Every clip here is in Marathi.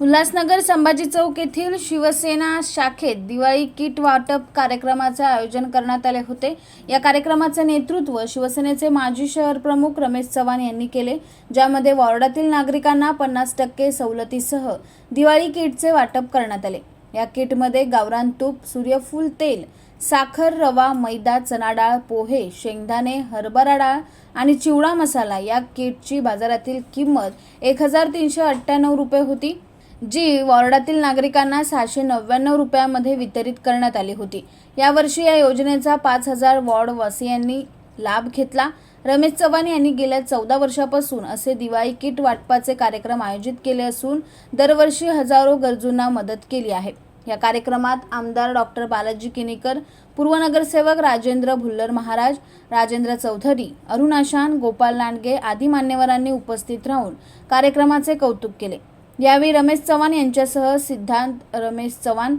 उल्हासनगर संभाजी चौक येथील शिवसेना शाखेत दिवाळी किट वाटप कार्यक्रमाचे आयोजन करण्यात आले होते. या कार्यक्रमाचे नेतृत्व शिवसेनेचे माजी शहर प्रमुख रमेश चव्हाण यांनी केले ज्यामध्ये वॉर्डातील नागरिकांना पन्नास टक्के सवलतीसह दिवाळी किटचे वाटप करण्यात आले. या किटमध्ये गावरान तूप सूर्यफूल तेल साखर रवा मैदा चना डाळ पोहे शेंगदाणे हरभरा डाळ आणि चिवडा मसाला या किटची बाजारातील किंमत एक हजार तीनशे अठ्ठ्याण्णव रुपये होती. जी वॉर्डातील नागरिकांना सहाशे नव्याण्णव रुपयामध्ये वितरित करण्यात आली होती. यावर्षी या योजनेचा पाच हजार वॉर्डवासियांनी लाभ घेतला. रमेश चव्हाण यांनी गेल्या चौदा वर्षापासून असे दिवाळी किट वाटपाचे कार्यक्रम आयोजित केले असून दरवर्षी हजारो गरजूंना मदत केली आहे. या कार्यक्रमात आमदार डॉक्टर बालाजी किनीकर पूर्व नगरसेवक राजेंद्र भुल्लर महाराज राजेंद्र चौधरी अरुण आशान गोपाल लांडगे आदी मान्यवरांनी उपस्थित राहून कार्यक्रमाचे कौतुक केले. यावेळी रमेश चव्हाण यांच्यासह सिद्धांत रमेश चव्हाण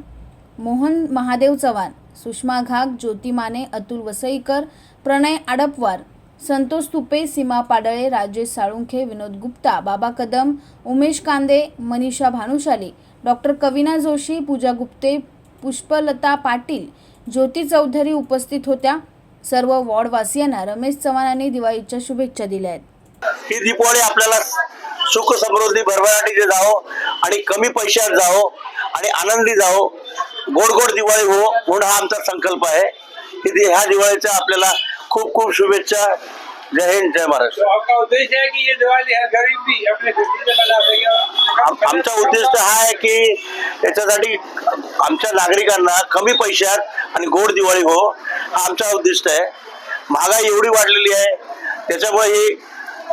मोहन महादेव चव्हाण सुषमा घाग ज्योती माने अतुल वसईकर प्रणय आडपवार संतोष तुपे सीमा पाडळे राजेश साळुंखे विनोद गुप्ता बाबा कदम उमेश कांदे मनीषा भानुशाली डॉक्टर कविना जोशी पूजा गुप्ते पुष्पलता पाटील ज्योती चौधरी उपस्थित होत्या. सर्व वॉर्डवासियांना रमेश चव्हाणांनी दिवाळीच्या शुभेच्छा दिल्या आहेत. ही दीपावली आपल्याला सुख समृद्धी भरभराटीचे जावो आणि कमी पैशात जावो आणि आनंदी जावो गोड गोड दिवाळी हो म्हणून हा आमचा संकल्प आहे. की ह्या दिवाळीच्या आपल्याला खूप खूप शुभेच्छा. जय हिंद जय महाराष्ट्र. आमचा उद्दिष्ट हा आहे की त्याच्यासाठी आमच्या नागरिकांना कमी पैशात आणि गोड दिवाळी हो हा आमचा उद्दिष्ट आहे. महागाई एवढी वाढलेली आहे. त्याच्यामुळे ही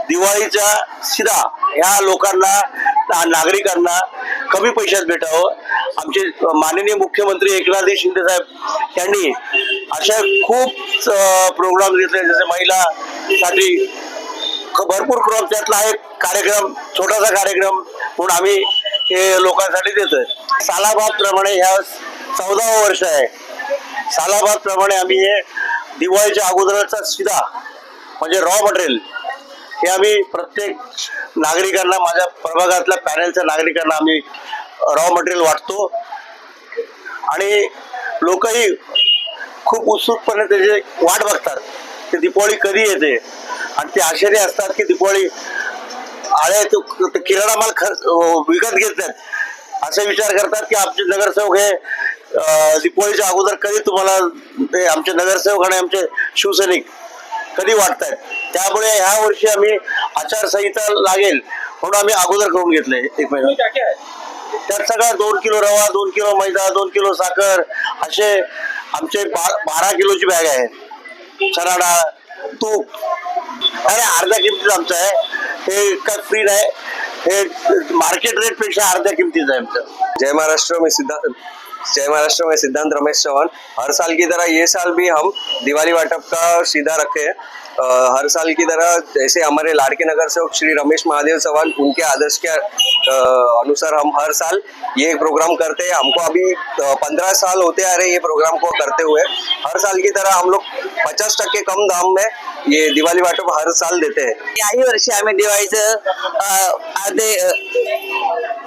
दिवाळीचा शिदा ह्या लोकांना नागरिकांना कमी पैशात भेटावं. आमचे माननीय मुख्यमंत्री एकनाथजी शिंदे साहेब यांनी अशा खूप प्रोग्राम घेतले जसे महिलासाठी भरपूर क्रम त्यातला एक कार्यक्रम छोटासा कार्यक्रम म्हणून आम्ही हे लोकांसाठी देतोय. सालाबाद प्रमाणे ह्या चौदावं वर्ष आहे. सालाबाद प्रमाणे आम्ही हे दिवाळीच्या अगोदरचा शिदा म्हणजे रॉ मटेरियल हे आम्ही प्रत्येक नागरिकांना माझ्या प्रभागातल्या पॅनेलच्या नागरिकांना आम्ही रॉ मटेरियल वाटतो. आणि लोकही खूप उत्सुकपणे त्याची वाट बघतात की दिपावळी कधी येते. आणि ते आश्चर्य असतात की दीपावली आळे येतो किराणा माल खर्च विकत घेतात असे विचार करतात की आमचे नगरसेवक हे अं, अगोदर कधी तुम्हाला ते आमचे नगरसेवक आणि आमचे शिवसैनिक कधी वाटतायत त्यामुळे ह्या वर्षी आम्ही आचारसंहिता लागेल म्हणून आम्ही अगोदर करून घेतले एक महिना. क्या क्या है त्यात सगळा दोन किलो रवा दोन किलो मैदा दोन किलो साखर असे आमचे बारा किलोची बॅग आहे चणा डाळ तूप. अरे अर्ध्या किमतीत आमचं आहे. हे काय फ्री नाही. हे मार्केट रेटपेक्षा अर्ध्या किमतीचं आहे आमचं. जय महाराष्ट्र में सिद्धांत जय महाराष्ट्र में सिद्धांत रमेश चौहान। हर साल की तरह ये साल भी हम दिवाली वाटप का सीधा रखे हैं। हर साल की तरह जैसे हमारे लाड़के नगर सेवक श्री रमेश महादेव चौहान उनके आदर्श के अनुसार हम हर साल ये प्रोग्राम करते हैं। हमको अभी पंद्रह साल होते आ रहे ये प्रोग्राम को करते हुए। हर साल की तरह हम लोग पचास टक्के कम दाम में ये दिवाली वाटप हर साल देते हैं। याही वर्षी आम्ही दिवाळीचं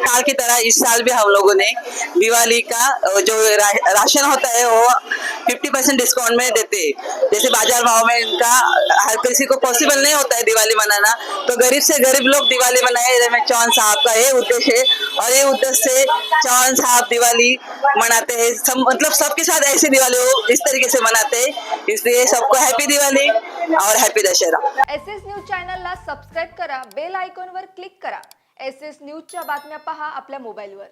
साल की तरह इस साल भी हम लोगों ने दिवाली का जो रा, राशन होता है वो 50 परसेंट डिस्काउंट में देते। जैसे बाज़ार भाव में इनका हर किसी को पॉसिबल नहीं होता है दिवाली मनाना। तो गरीब से गरीब लोग दिवाली मनाए रमेश चौहान साहब का ये उद्देश्य है। और ये उद्देश्य से चौहान साहब दिवाली मनाते हैं। सब मतलब सबके साथ ऐसी दिवाली हो इस तरीके से मनाते हैं। इसलिए सबको हैप्पी दिवाली और happy Dussehra. S S news चॅनलला सबस्क्राईब करा बेल आयकॉनवर क्लिक करा। एस एस न्यूजच्या बातम्या पहा आपल्या मोबाईलवर